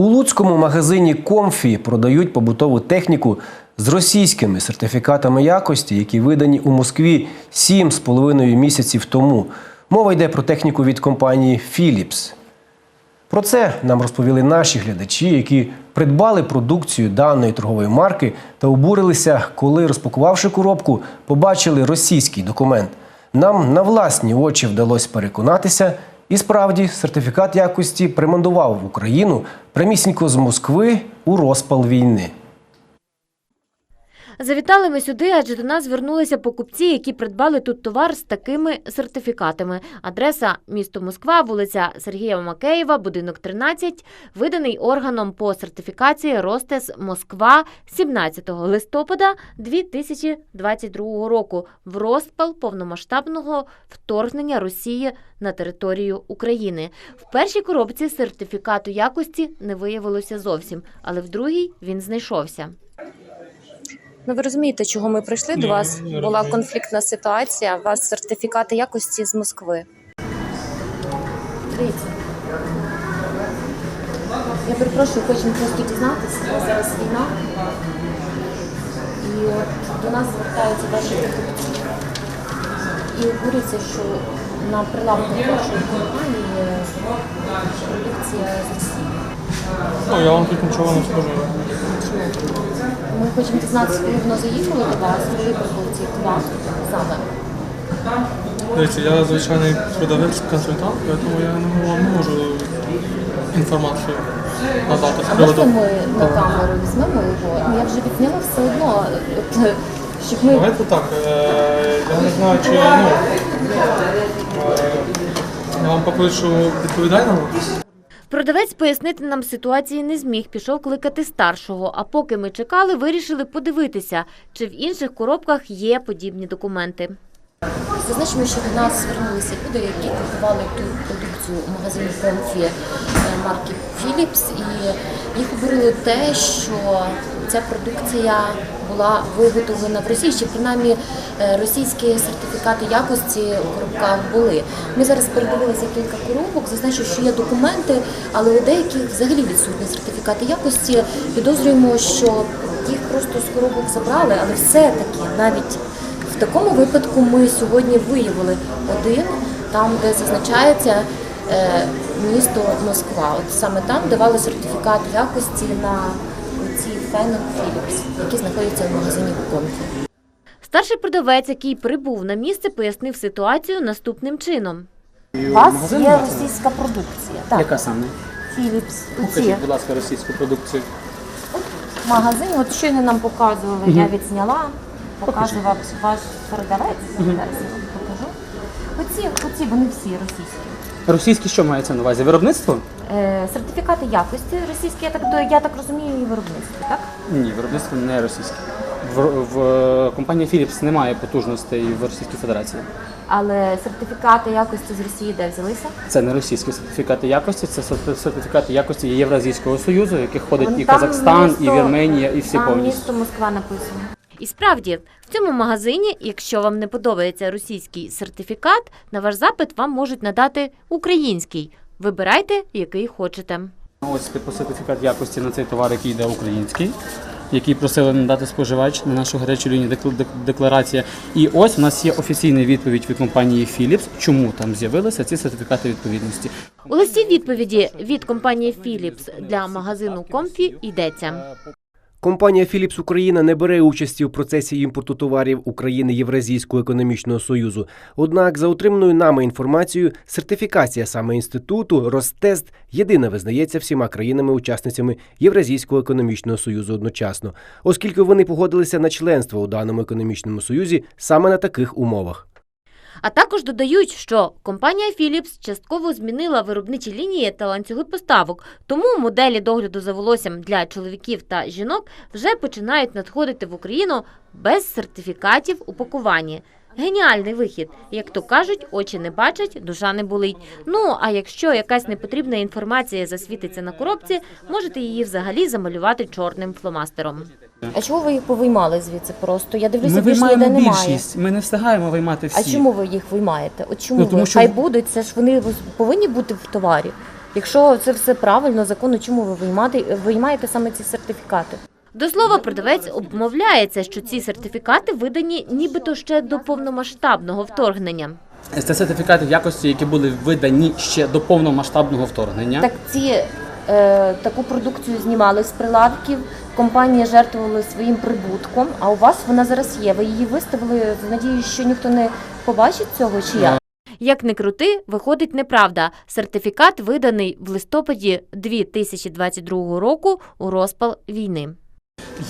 У луцькому магазині Комфі продають побутову техніку з російськими сертифікатами якості, які видані у Москві 7,5 місяців тому. Мова йде про техніку від компанії Philips. Про це нам розповіли наші глядачі, які придбали продукцію даної торгової марки та обурилися, коли, розпакувавши коробку, побачили російський документ. Нам на власні очі вдалося переконатися, і справді сертифікат якості примандував в Україну прямісінько з Москви у розпал війни. Завітали ми сюди, адже до нас звернулися покупці, які придбали тут товар з такими сертифікатами. Адреса місто Москва, вулиця Сергія Макеєва, будинок 13, виданий органом по сертифікації Ростес Москва 17 листопада 2022 року в розпал повномасштабного вторгнення Росії на територію України. В першій коробці сертифікату якості не виявилося зовсім, але в другій він знайшовся. Ну, ви розумієте, чого ми прийшли до вас? Була конфліктна ситуація. У вас сертифікати якості з Москви. Дивіться. Я перепрошую, хочемо просто дізнатися. Зараз війна. І от до нас звертаються ваші покупці. І обурюються, що на прилавках вашої компанії продукція з Росії. Ну, я вам тут нічого не скажу. Ми хочемо дізнатися, коли воно заїхало до вас, коли прибув цей товар саме. Дивіться, я звичайний продавець консультант, тому я не можу, не можу інформацію надати А ми на камеру візьмемо його? Ну, Я вже відзняла все одно, от, щоб ми Давайте так, е, я не знаю, чи я, ну, е, я вам покличу відповідального. Продавець пояснити нам ситуації не зміг, пішов кликати старшого. А поки ми чекали, вирішили подивитися, чи в інших коробках є подібні документи. Зазначимо, що до нас звернулися люди, які купували ту продукцію у магазині Комфі е, марки Філіпс, і їх обурили те, що ця продукція була виготовлена в Росії, чи принаймні е, російські сертифікати якості у коробках були. Ми зараз передивилися кілька коробок, зазначу, що є документи, але у деяких взагалі відсутні сертифікати якості. Підозрюємо, що їх просто з коробок забрали, але все-таки навіть в такому випадку ми сьогодні виявили один, там, де зазначається е, місто Москва. От саме там давали сертифікат якості на ці фени Philips, які знаходяться в магазині Комфі. Старший продавець, який прибув на місце, пояснив ситуацію наступним чином. У вас є російська продукція. Так, Яка саме? Philips. Покажіть, будь ласка, російську продукцію. магазин, от щойно нам показували, я відзняла, показував ваш продавець. Зараз я вам покажу. Оці, оці вони всі російські. Російські що мається на увазі? Виробництво? Е, сертифікати якості російські, я так, я так розумію, і виробництво, так? Ні, виробництво не російське. В, в компанії Philips немає потужностей в Російській Федерації. Але сертифікати якості з Росії де взялися? Це не російські сертифікати якості, це сертифікати якості Євразійського союзу, в яких входить Вон і Казахстан, місто- і Вірменія, і всі Там повністю. місто Москва написано. І справді, в цьому магазині, якщо вам не подобається російський сертифікат, на ваш запит вам можуть надати український. Вибирайте, який хочете. Ось типу сертифікат якості на цей товар, який йде український, який просили надати споживач на нашу гарячу лінію дек- дек- декларація. І ось у нас є офіційна відповідь від компанії Philips, чому там з'явилися ці сертифікати відповідності. У листі відповіді від компанії Philips для магазину Комфі йдеться. Компанія Philips Україна не бере участі у процесі імпорту товарів України Євразійського економічного союзу. Однак, за отриманою нами інформацією, сертифікація саме інституту Ростест єдина визнається всіма країнами-учасницями Євразійського економічного союзу одночасно, оскільки вони погодилися на членство у даному економічному союзі саме на таких умовах. А також додають, що компанія Philips частково змінила виробничі лінії та ланцюги поставок, тому моделі догляду за волоссям для чоловіків та жінок вже починають надходити в Україну без сертифікатів у пакуванні. Геніальний вихід. Як то кажуть, очі не бачать, душа не болить. Ну а якщо якась непотрібна інформація засвітиться на коробці, можете її взагалі замалювати чорним фломастером. А чого ви їх повиймали звідси просто? Я дивлюся, Ми більш виймаємо ніде немає. більшість, ми не встигаємо виймати всі. А чому ви їх виймаєте? От чому Ну, тому ви? що- Хай будуть, це ж вони повинні бути в товарі. Якщо це все правильно, законно, чому ви виймаєте, виймаєте саме ці сертифікати? До слова, продавець обмовляється, що ці сертифікати видані нібито ще до повномасштабного вторгнення. Це сертифікати в якості, які були видані ще до повномасштабного вторгнення. Так ці таку продукцію знімали з прилавків, компанії жертвували своїм прибутком, а у вас вона зараз є. Ви її виставили в надії, що ніхто не побачить цього, чи як? Як не крути, виходить неправда. Сертифікат виданий в листопаді 2022 року у розпал війни.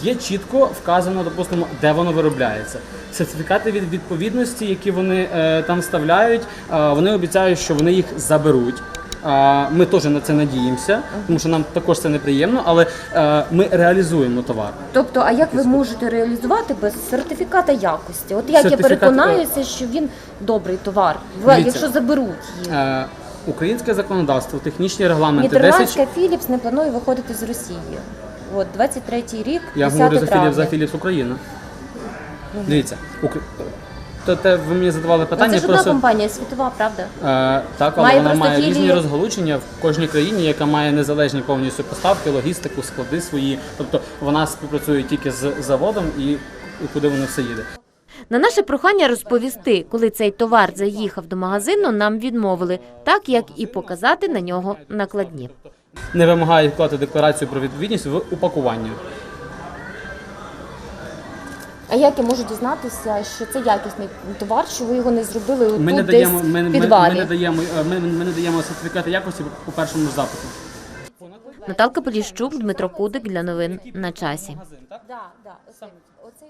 Є чітко вказано, допустимо, де воно виробляється. Сертифікати від відповідності, які вони е, там вставляють, е, вони обіцяють, що вони їх заберуть. Е, ми теж на це надіємося, тому що нам також це неприємно, але е, ми реалізуємо товар. Тобто, а як ви можете реалізувати без сертифіката якості? От як Сертифікат, я переконаюся, що він добрий товар, Дивіться. якщо заберуть її? Е, українське законодавство, технічні регламенти 10... Нідерландська Philips не планує виходити з Росії. От 23-й рік, Я говорю за. Philips, за Philips Україна. Дивіться, Укра... то те ви мені задавали Ну, питання це ж одна просто. компанія світова, правда? Е, так, але Має вона просто має філії. різні розгалучення в кожній країні, яка має незалежні повністю поставки, логістику, склади свої. Тобто вона співпрацює тільки з заводом і, і куди воно все їде. На наше прохання розповісти, коли цей товар заїхав до магазину, нам відмовили, так як і показати на нього накладні. Не вимагає вкладати декларацію про відповідність в упакуванні. А як я можу дізнатися, що це якісний товар, що ви його не зробили Ми не даємо, десь даємо, ми, в ми, ми, підвалі? не даємо, ми, ми не даємо сертифікати якості по першому запиту. Наталка Поліщук, Дмитро Кудик для новин на часі. Да, да, оцей, оцей